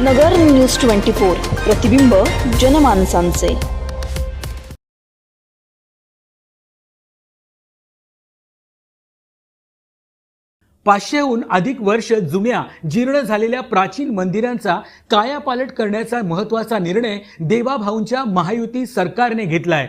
नगर news twenty four प्रतिबिंब जनमानसांचे. पाचशेहून अधिक वर्ष जुन्या जीर्ण झालेल्या प्राचीन मंदिरांचा कायापालट करण्याचा महत्त्वाचा निर्णय देवाभाऊंच्या महायुती सरकारने घेतलाय.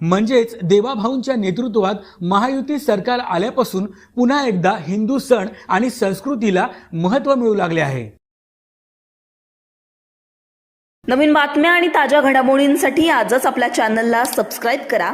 म्हणजेच देवाभाऊंच्या नेतृत्वात महायुती सरकार आल्यापासून पुन्हा एकदा हिंदू सण आणि संस्कृतीला महत्त्व मिळू लागले आहे. नवीन बातम्या आणि ताज्या घडामोडींसाठी आजच आपल्या चॅनलला सबस्क्राईब करा.